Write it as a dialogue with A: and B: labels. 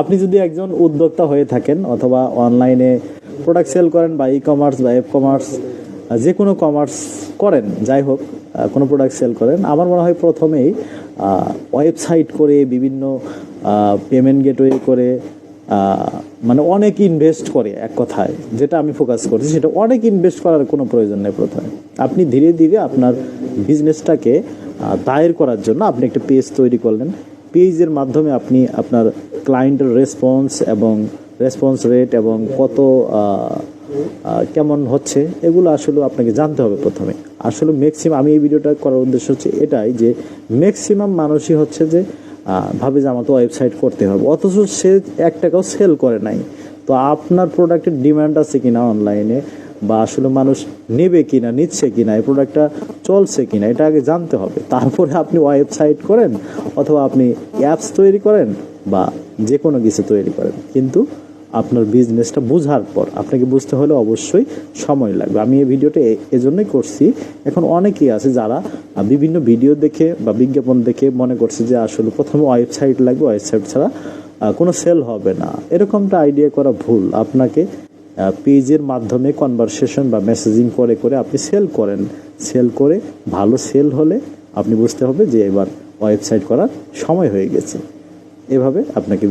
A: আপনি যদি একজন উদ্যোক্তা হয়ে থাকেন অথবা অনলাইনে প্রোডাক্ট সেল করেন বা ই কমার্স বা এফ কমার্স যে কোনো কমার্স করেন, যাই হোক কোনো প্রোডাক্ট সেল করেন, আমার মনে হয় প্রথমেই ওয়েবসাইট করে, বিভিন্ন পেমেন্ট গেটওয়ে করে মানে অনেক ইনভেস্ট করে, এক কথায়, যেটা আমি ফোকাস করছি, সেটা অনেক ইনভেস্ট করার কোনো প্রয়োজন নেই প্রথমে। আপনি ধীরে ধীরে আপনার বিজনেসটাকে দায়ের করার জন্য আপনি একটা পেজ তৈরি করলেন। পেজের মাধ্যমে আপনি আপনার ক্লায়েন্টের রেসপন্স এবং রেসপন্স রেট এবং কত কেমন হচ্ছে, এগুলো আসলে আপনাকে জানতে হবে প্রথমে। আসলে ম্যাক্সিমাম আমি এই ভিডিওটা করার উদ্দেশ্য হচ্ছে এটাই যে ম্যাক্সিমাম মানুষই হচ্ছে যে ভাবে যে আমার তো ওয়েবসাইট করতে হবে। অথচ সে এক টাকাও সেল করে নাই। তো আপনার প্রোডাক্টের ডিমান্ড আছে কিনা অনলাইনে বা আসলে মানুষ নেবে কিনা, নিচ্ছে কিনা, এই প্রোডাক্টটা চলছে কিনা, এটা আগে জানতে হবে। তারপরে আপনি ওয়েবসাইট করেন অথবা আপনি অ্যাপস তৈরি করেন বা যে কোনো কিছু তৈরি করেন। কিন্তু আপনার বিজনেসটা বোঝার পর আপনাকে বুঝতে হলে অবশ্যই সময় লাগবে। আমি এই ভিডিওটা এজন্যই করছি। এখন অনেকেই আছে যারা বিভিন্ন ভিডিও দেখে বা বিজ্ঞাপন দেখে মনে করছে যে আসলে প্রথমে ওয়েবসাইট লাগবে ওয়েবসাইট ছাড়া কোনো সেল হবে না। এরকমটা আইডিয়া করা ভুল। আপনাকে পেজের মাধ্যমে কনভারসেশন বা মেসেজিং করে করে আপনি সেল করেন। সেল করে ভালো সেল হলে আপনি বুঝতে হবে যে এবার ওয়েবসাইট করার সময় হয়ে গেছে। এভাবে আপনাকে